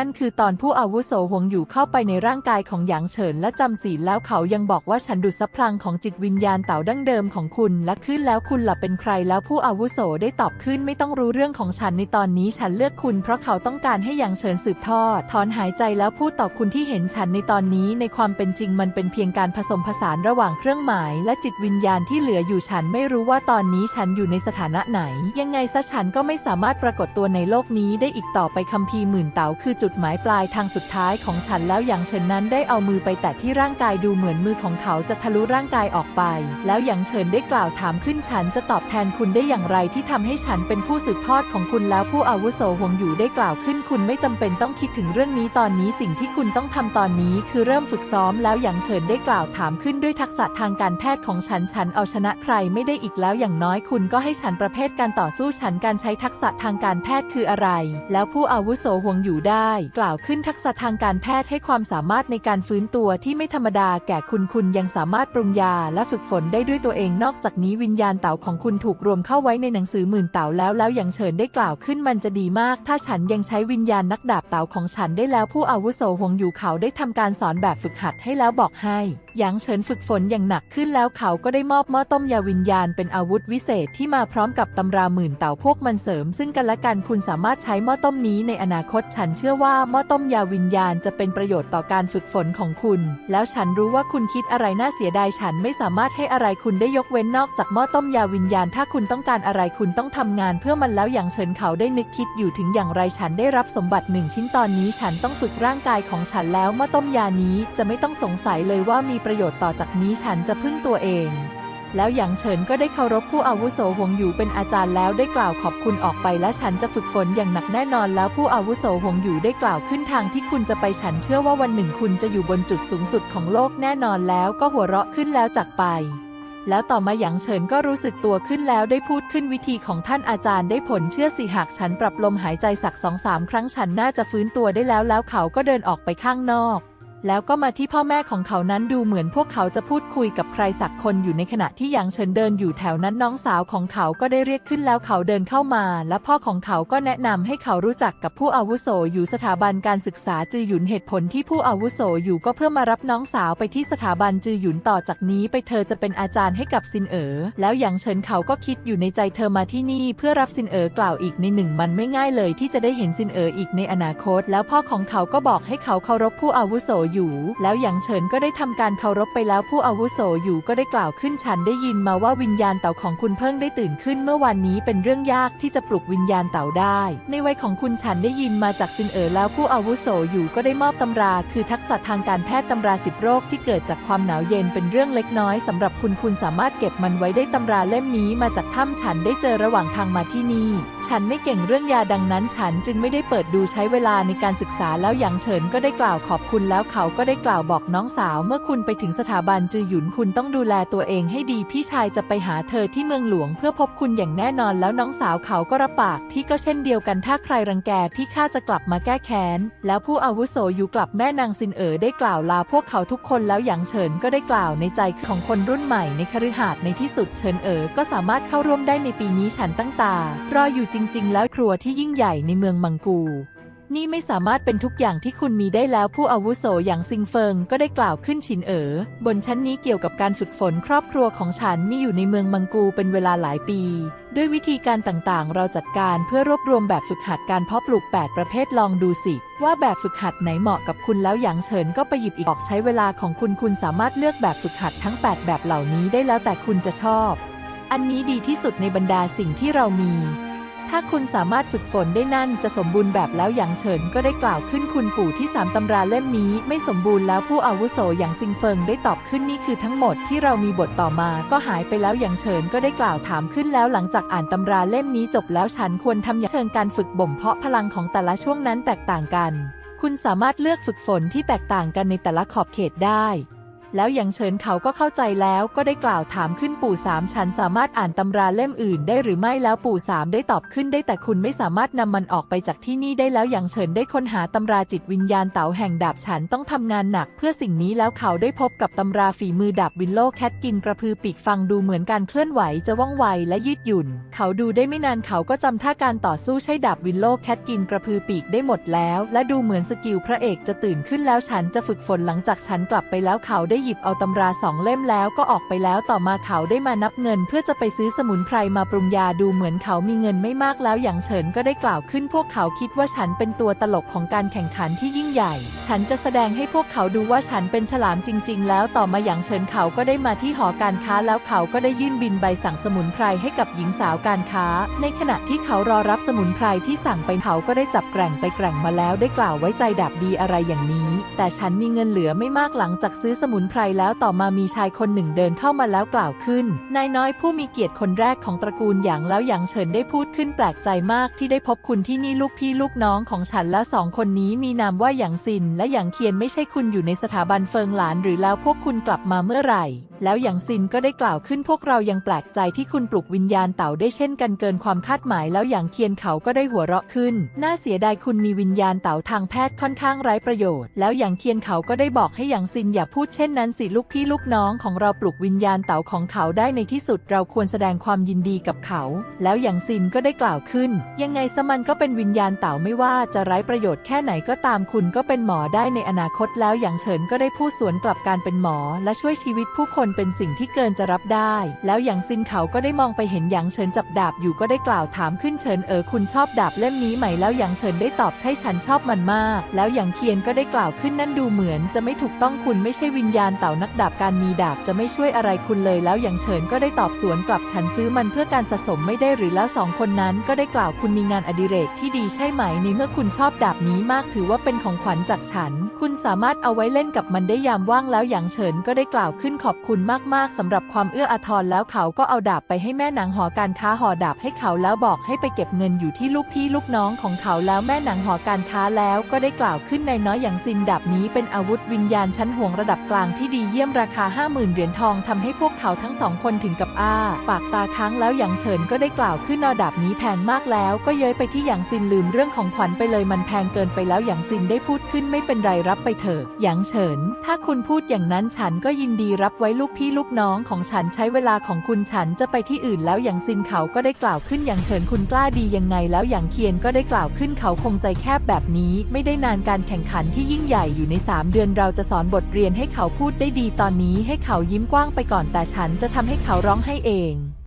นั่นคือตอนผู้อาวุโสหวงอยู่เข้าไปในร่างกายของหยางเฉินและจำศีลแล้วเขายังบอกว่าฉันดูดซับพลังของจิตวิญญาณเต่าดั้งเดิมของคุณและขึ้นแล้วคุณล่ะเป็นใครแล้วผู้อาวุโสได้ตอบขึ้นไม่ต้องรู้เรื่องของฉันในตอนนี้ฉันเลือกคุณ เพราะเขาต้องการให้หยางเฉินสืบทอดถอนหายใจแล้วพูดต่อคุณที่เห็นฉันในตอนนี้ในความเป็นจริงมันเป็นเพียงการผสมผสานระหว่างเครื่องหมาย และจิตวิญญาณที่เหลืออยู่ฉันไม่รู้ว่าตอนนี้ฉันอยู่ในสถานะไหน ยังไงซะฉันก็ไม่สามารถปรากฏตัวในโลกนี้ได้อีกต่อไปคัมภีร์หมื่นเต๋าคือจุดดหมายปลายทางสุดท้ายของฉันแล้วอย่างเฉินนั้นได้เอามือไปแตะที่ร่างกายดูเหมือนมือของเขาจะทะลุร่างกายออกไป แล้วอย่างเฉินได้กล่าวถามขึ้นฉันจะตอบแทนคุณได้อย่างไรที่ทำให้ฉันเป็นผู้สืบทอดของคุณแล้วผู้อาวุโสหวงอยู่ได้กล่าวขึ้นคุณไม่จำเป็นต้องคิดถึงเรื่องนี้ตอนนี้สิ่งที่คุณต้องทำตอนนี้คือเริ่มฝึกซ้อมแล้วอย่างเฉินได้กล่าวถามขึ้นด้วยทักษะทางการแพทย์ของฉันฉันเอาชนะใครไม่ได้อีกแล้วอย่างน้อยคุณก็ให้ฉันประเภทการต่อสู้ฉันการใช้ทักษะทางการแพทย์คืออะไร แล้วผู้อาวุโสหวงอยู่ได้กล่าวขึ้นทักษะทางการแพทย์ให้ความสามารถในการฟื้นตัวที่ไม่ธรรมดาแก่คุณคุณยังสามารถปรุงยาและฝึกฝนได้ด้วยตัวเองนอกจากนี้วิญญาณเต่าของคุณถูกรวมเข้าไว้ในหนังสือหมื่นเต่าแล้วแล้วอย่างเฉินได้กล่าวขึ้นมันจะดีมาก ถ้าฉันยังใช้วิญญาณนักดาบเต่าของฉันได้แล้วผู้อาวุโสหงอยู่เขาได้ทำการสอนแบบฝึกหัดให้แล้วบอกให้ หยางเฉินฝึกฝนอย่างหนักขึ้นแล้วเขาก็ได้มอบหม้อต้มยาวิญญาณเป็นอาวุธวิเศษที่มาพร้อมกับตำราหมื่นเต่าพวกมันเสริม ซึ่งกันและกันคุณสามารถใช้หม้อต้มนี้ในอนาคตฉันเชื่อว่าหม้อต้มยาวิญญาณจะเป็นประโยชน์ต่อการฝึกฝนของคุณ แล้วฉันรู้ว่าคุณคิดอะไรน่าเสียดายฉันไม่สามารถให้อะไรคุณได้ยกเว้นนอกจากหม้อต้มยาวิญญาณ ถ้าคุณต้องการอะไรคุณต้องทำงานเพื่อมันแล้วอย่างเฉินเขาได้นึกคิดอยู่ถึงอย่างไรฉันได้รับสมบัติหนึ่งชิ้นตอนนี้ฉันต้องฝึกร่างกายของฉันแล้วหม้อต้มยานี้จะไม่ต้องสงสัยเลยว่ามีประโยชน์ต่อจากนี้ฉันจะพึ่งตัวเอง แล้วหยางเฉินก็ได้เคารพผู้อาวุโสหวงอยู่เป็นอาจารย์แล้วได้กล่าวขอบคุณออกไปและฉันจะฝึกฝนอย่างหนักแน่นอนแล้วผู้อาวุโสหวงอยู่ได้กล่าวขึ้นทางที่คุณจะไปฉันเชื่อว่าวันหนึ่งคุณจะอยู่บนจุดสูงสุดของโลกแน่นอนแล้วก็หัวเราะขึ้นแล้วจากไปแล้วต่อมาหยางเฉินก็รู้สึกตัวขึ้นแล้วได้พูดขึ้นวิธีของท่านอาจารย์ได้ผลเชื่อสิหากฉันปรับลมหายใจสักสองสามครั้งฉันน่าจะฟื้นตัวได้แล้วแล้วเขาก็เดินออกไปข้างนอก แล้วก็มาที่พ่อแม่ของเขานั้นดูเหมือนพวกเขาจะพูดคุยกับใครสักคนอยู่ในขณะที่หยางเฉินเดินอยู่แถวนั้นน้องสาวของเขาก็ได้เรียกขึ้นแล้วเขาเดินเข้ามา และพ่อของเขาก็แนะนำให้เขารู้จักกับผู้อาวุโสอยู่สถาบันการศึกษาจือหยุนเหตุผลที่ผู้อาวุโสอยู่ก็เพื่อมารับน้องสาวไปที่สถาบันจือหยุนต่อจากนี้ไปเธอจะเป็นอาจารย์ให้กับซินเอ๋อแล้วหยางเฉินเขาก็คิดอยู่ในใจเธอมาที่นี่ เพื่อรับซินเอ๋อกล่าวอีกในหนึ่งมันไม่ง่ายเลย ที่จะได้เห็นซินเอ๋ออีกในอนาคต แล้วพ่อของเขาก็บอกให้เขาเคารพผู้อาวุโสอยู่แล้วหยางเฉินก็ได้ทำการเคารพไปแล้วผู้อาวุโสอยู่ก็ได้กล่าวขึ้นฉันได้ยินมาว่าวิญญาณเต่าของคุณเพิ่งได้ตื่นขึ้นเมื่อวันนี้เป็นเรื่องยากที่จะปลุกวิญญาณเต่าได้ ในวัยของคุณฉันได้ยินมาจากซินเอ๋อแล้วผู้อาวุโสอยู่ก็ได้มอบตำรา คือทักษะทางการแพทย์ตำราสิบโรคที่เกิดจากความหนาวเย็นเป็นเรื่องเล็กน้อยสำหรับคุณคุณสามารถเก็บมันไว้ได้ตำราเล่มนี้มาจากถ้ำฉันได้เจอระหว่างทางมาที่นี่ ฉันไม่เก่งเรื่องยาดังนั้น ฉันจึงไม่ได้เปิดดูใช้เวลาในการศึกษาแล้วหยางเฉินก็ได้กล่าวขอบคุณแล้วเขาก็ได้กล่าวบอกน้องสาวเมื่อคุณไปถึงสถาบันจือหยุนคุณต้องดูแลตัวเองให้ดีพี่ชายจะไปหาเธอที่เมืองหลวงเพื่อพบคุณอย่างแน่นอนแล้วน้องสาวเขาก็รับปาก พี่ก็เช่นเดียวกันถ้าใครรังแกพี่ข้าจะกลับมาแก้แค้น แล้วผู้อาวุโสอยู่กลับแม่นางซินเอ๋อได้กล่าวลาพวกเขาทุกคนแล้วหยางเฉินก็ได้กล่าวในใจของคนรุ่นใหม่ในคฤหาสน์ในที่สุดเฉินเอ๋อก็สามารถเข้าร่วมได้ในปีนี้ฉันตั้งตารออยู่จริง ๆ แล้วครัวที่ยิ่งใหญ่ในเมืองมังกู นี่ไม่สามารถเป็นทุกอย่างที่คุณมีได้แล้วผู้อาวุโสอย่างซิงเฟิงก็ได้กล่าวขึ้นฉินเอ๋อบนชั้นนี้เกี่ยวกับการฝึกฝนครอบครัวของฉันมีอยู่ในเมืองมังกูเป็นเวลาหลายปี ด้วยวิธีการต่างๆ เราจัดการเพื่อรวบรวมแบบฝึกหัดการเพาะปลูก 8 ประเภทลองดูสิ ว่าแบบฝึกหัดไหนเหมาะกับคุณแล้วหยางเฉินก็ไปหยิบอีกออกใช้เวลาของคุณคุณสามารถเลือกแบบฝึกหัดทั้ง 8 แบบเหล่านี้ได้แล้วแต่คุณจะชอบ อันนี้ดีที่สุดในบรรดาสิ่งที่เรามี ถ้าคุณสามารถฝึกฝนได้นั่นจะสมบูรณ์แบบแล้วอย่างเฉินก็ได้กล่าวขึ้นคุณปู่ที่สามตำราเล่มนี้ไม่สมบูรณ์แล้วผู้อาวุโสอย่างซิงเฟิงได้ตอบขึ้นนี่คือทั้งหมดที่เรามีบทต่อมาก็หายไปแล้วอย่างเฉินก็ได้กล่าวถามขึ้นแล้วหลังจากอ่านตำราเล่มนี้จบแล้วฉันควรทำอย่างเชิงการฝึกบ่มเพาะพลังของแต่ละช่วงนั้นแตกต่างกัน คุณสามารถเลือกฝึกฝนที่แตกต่างกันในแต่ละขอบเขตได้ แล้วยางเฉินเขาก็เข้าใจแล้วก็ได้กล่าวถามขึ้นปู่สามฉันสามารถอ่านตำราเล่มอื่นได้หรือไม่แล้วปู่สามได้ตอบขึ้นได้แต่คุณไม่สามารถนำมันออกไปจากที่นี่ได้แล้วยางเฉินได้ค้นหาตำราจิตวิญญาณเต๋าแห่งดาบฉันต้องทำงานหนักเพื่อสิ่งนี้แล้วเขาได้พบกับตำราฝีมือดาบวินโลแคทกินกระพือปีกฟังดูเหมือนการเคลื่อนไหวจะว่องไวและยืดหยุ่น เขาดูได้ไม่นานเขาก็จำท่าการต่อสู้ใช้ดาบวินโลแคทกินกระพือปีกได้หมดแล้ว และดูเหมือนสกิลพระเอกจะตื่นขึ้นแล้วฉันจะฝึกฝนหลังจากฉันกลับไปแล้วเขาได้หยิบเอาตำราสองเล่มแล้วก็ออกไปแล้วต่อมาเขาได้มานับเงิน เพื่อจะไปซื้อสมุนไพรมาปรุงยาดูเหมือนเขามีเงินไม่มากแล้วอย่างเฉินก็ได้กล่าวขึ้น พวกเขาคิดว่าฉันเป็นตัวตลกของการแข่งขันที่ยิ่งใหญ่ ฉันจะแสดงให้พวกเขาดูว่าฉันเป็นฉลามจริง ๆ แล้วต่อมาอย่างเฉินเขาก็ได้มาที่หอการค้าแล้วเขาก็ได้ยื่นบินใบสั่งสมุนไพรให้กับหญิงสาวการค้า ในขณะที่เขารอรับสมุนไพรที่สั่งไปเขาก็ได้จับแกร่งไปแกร่งมาแล้วได้กล่าวไว้ใจดาบดีอะไรอย่างนี้ แต่ฉันมีเงินเหลือไม่มากหลังจากซื้อสมุนไพรแล้วต่อมามีชายคนหนึ่งเดินเข้ามาแล้วกล่าวขึ้น นายน้อยผู้มีเกียรติคนแรกของตระกูลหยางแล้วหยางเฉินได้พูดขึ้นแปลกใจมากที่ได้พบคุณที่นี่ลูกพี่ลูกน้องของฉันและสองคนนี้มีนามว่าหยางซินและหยางเคียนไม่ใช่คุณอยู่ในสถาบันเฟิงหลานหรือแล้วพวกคุณกลับมาเมื่อไหร่ แล้วหยางซินก็ได้กล่าวขึ้นพวกเรายังแปลกใจที่คุณปลุกวิญญาณเต่าได้เช่นกันเกินความคาดหมายแล้วหยางเคียนเขาก็ได้หัวเราะขึ้น น่าเสียดายคุณมีวิญญาณเต่าทางแพทย์ค่อนข้างไร้ประโยชน์ แล้วหยางเคียนเขาก็ได้บอกให้หยางซินอย่าพูดเช่นนั้นสิลูกพี่ลูกน้องของเราปลุกวิญญาณเต่าของเขาได้ในที่สุดเราควรแสดงความยินดีกับเขา แล้วหยางซินก็ได้กล่าวขึ้น ยังไงซะมันก็เป็นวิญญาณเต่าไม่ว่าจะไร้ประโยชน์แค่ไหนก็ตามคุณก็เป็นหมอได้ในอนาคตแล้วหยางเฉินก็ได้พูดสวนกลับการเป็นหมอ และช่วยชีวิตผู้คนเป็นสิ่งที่เกินจะรับได้ แล้วหยางซินเขาก็ได้มองไปเห็นหยางเฉินจับดาบอยู่ก็ได้กล่าวถามขึ้นเฉินเออคุณชอบดาบเล่มนี้ไหมแล้วหยางเฉินได้ตอบใช่ฉันชอบมันมาก แล้วหยางเคียนก็ได้กล่าวขึ้นนั่นดูเหมือน จะไม่ถูกต้องคุณไม่ใช่วิญญาณเต่านักดาบการมีดาบจะไม่ช่วยอะไรคุณเลย แล้วหยางเฉินก็ได้ตอบสวนกลับฉันซื้อมันเพื่อการสะสมไม่ได้หรือแล้วสองคนนั้น ก็ได้กล่าวคุณมีงานอดิเรกที่ดีใช่ไหมในเมื่อคุณชอบดาบนี้มากถือว่าเป็นของขวัญจากฉัน คุณสามารถเอาไว้เล่นกับมันได้ยามว่างแล้วหยางเฉินก็ได้กล่าวขึ้นขอบคุณมากๆสำหรับความเอื้ออาทรแล้วเขาก็เอาดาบไปให้แม่นางหอการค้าห่อดาบให้เขาแล้วบอกให้ไปเก็บเงินอยู่ที่ลูกพี่ลูกน้องของเขาแล้วแม่นางหอการค้าแล้วก็ได้กล่าวขึ้นในน้อยอย่างซินดาบนี้เป็นอาวุธวิญญาณชั้นห่วงระดับกลางที่ดีเยี่ยมราคา 50,000 เหรียญทองทำให้พวกเขาทั้งสองคนถึงกับอ้า ปากตาค้างแล้วหยางเฉินก็ได้กล่าวขึ้นเอาดาบนี้แพงมากแล้ว ก็เย้ยไปที่หยางซินลืมเรื่องของขวัญไปเลยมันแพงเกินไปแล้วหยางซินได้พูดขึ้นไม่เป็นไรรับไปเถอะหยางเฉิน ถ้าคุณพูดอย่างนั้นฉันก็ยินดีรับไว้ลูกพี่ลูกน้องของฉันใช้เวลาของคุณฉันจะไปที่อื่นแล้วอย่างซินเขาก็ได้กล่าวขึ้นอย่างเฉินคุณกล้าดียังไงแล้วอย่างเคียนก็ได้กล่าวขึ้นเขาคงใจแคบแบบนี้ ไม่ได้นานการแข่งขันที่ยิ่งใหญ่อยู่ใน 3 เดือนเราจะสอนบทเรียนให้เขาพูดได้ดีตอนนี้ให้เขายิ้มกว้างไปก่อนแต่ฉันจะทำให้เขาร้องให้เอง